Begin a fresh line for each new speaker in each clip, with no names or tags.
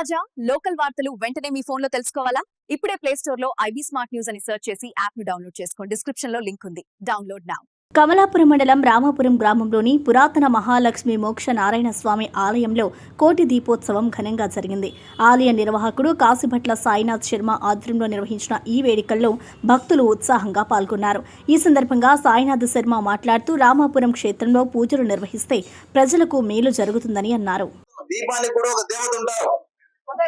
తాజా లోకల్ వార్తలు వెంటనే మీ ఫోన్లో తెలుసుకోవాలా? ఇప్పుడే ప్లే స్టోర్లో ఐబీ స్మార్ట్ న్యూస్ అని సెర్చ్ చేసి యాప్ను డౌన్లోడ్ చేసుకోండి. డిస్క్రిప్షన్లో లింక్ ఉంది. Download now.
కమలాపురం మండలం రామాపురం గ్రామంలోని పురాతన మహాలక్ష్మి మోక్ష నారాయణ స్వామి ఆలయంలో కోటి దీపోత్సవం ఘనంగా జరిగింది. ఆలయ నిర్వాహకుడు కాశీభట్ల సాయినాథ్ శర్మ ఆధ్వర్యంలో నిర్వహించిన ఈ వేడుకల్లో భక్తులు ఉత్సాహంగా పాల్గొన్నారు. ఈ సందర్భంగా సాయినాథ్ శర్మ మాట్లాడుతూ రామాపురం క్షేత్రంలో పూజలు నిర్వహిస్తే ప్రజలకు మేలు జరుగుతుందని అన్నారు.
దీపానికి కూడా ఒక దేవత ఉంటారు.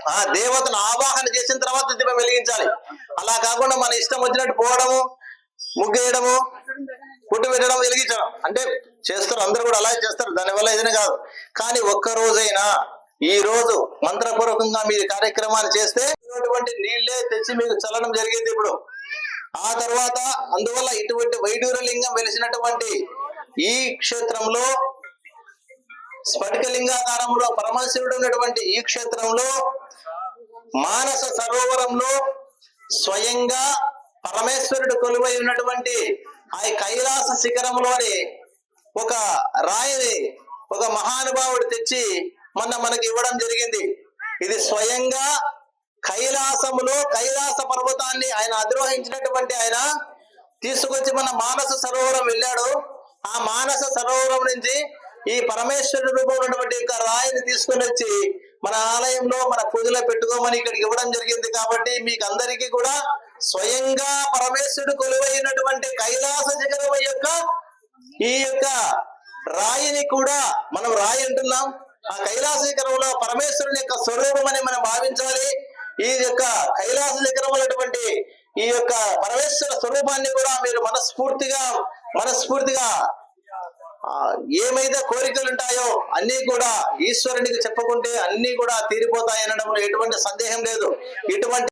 ఆ దేవతను ఆవాహన చేసిన తర్వాత దీపం వెలిగించాలి. అలా కాకుండా మన ఇష్టం వచ్చినట్టు పోవడము ముగ్గేయడము పుట్టు పెట్టడం వెలిగించడం. అంటే చేస్తారు అందరూ కూడా అలాగే చేస్తారు. దానివల్ల ఏదైనా కాదు. కానీ ఒక్క రోజైనా ఈ రోజు మంత్రపూర్వకంగా మీరు కార్యక్రమాన్ని చేస్తే ఇటువంటి నీళ్ళే తెచ్చి మీకు చల్లడం జరిగింది ఇప్పుడు. ఆ తర్వాత అందువల్ల ఇటువంటి వైడూర లింగం వెలిసినటువంటి ఈ క్షేత్రంలో స్ఫటికలింగాకారంలో పరమశివుడు ఉన్నటువంటి ఈ క్షేత్రంలో మానస సరోవరంలో స్వయంగా పరమేశ్వరుడు కొలువై ఉన్నటువంటి ఆ కైలాస శిఖరంలోని ఒక రాయిని ఒక మహానుభావుడు తెచ్చి మొన్న మనకి ఇవ్వడం జరిగింది. ఇది స్వయంగా కైలాసములో కైలాస పర్వతాన్ని ఆయన అధిరోహించినటువంటి ఆయన తీసుకొచ్చి మన మానస సరోవరం వెళ్ళాడు. ఆ మానస సరోవరం నుంచి ఈ పరమేశ్వరుడు రూపం ఉన్నటువంటి యొక్క రాయిని తీసుకుని వచ్చి మన ఆలయంలో మన పూజలో పెట్టుకోమని ఇక్కడికి ఇవ్వడం జరిగింది కాబట్టి మీకు అందరికీ కూడా స్వయంగా పరమేశ్వరుడు కొలువైనటువంటి కైలాస శిఖరం యొక్క ఈ యొక్క రాయిని కూడా మనం రాయి అంటున్నాం. ఆ కైలాస శిఖరంలో పరమేశ్వరుని యొక్క స్వరూపం అని మనం భావించాలి. ఈ యొక్క కైలాస శిఖరం ఉన్నటువంటి ఈ యొక్క పరమేశ్వర స్వరూపాన్ని కూడా మీరు మనస్ఫూర్తిగా మనస్ఫూర్తిగా ఏమైతే కోరికలు ఉంటాయో అన్ని కూడా ఈశ్వరునికి చెప్పుకుంటే అన్ని కూడా తీరిపోతాయి అనడంలో ఎటువంటి సందేహం లేదు. ఇటువంటి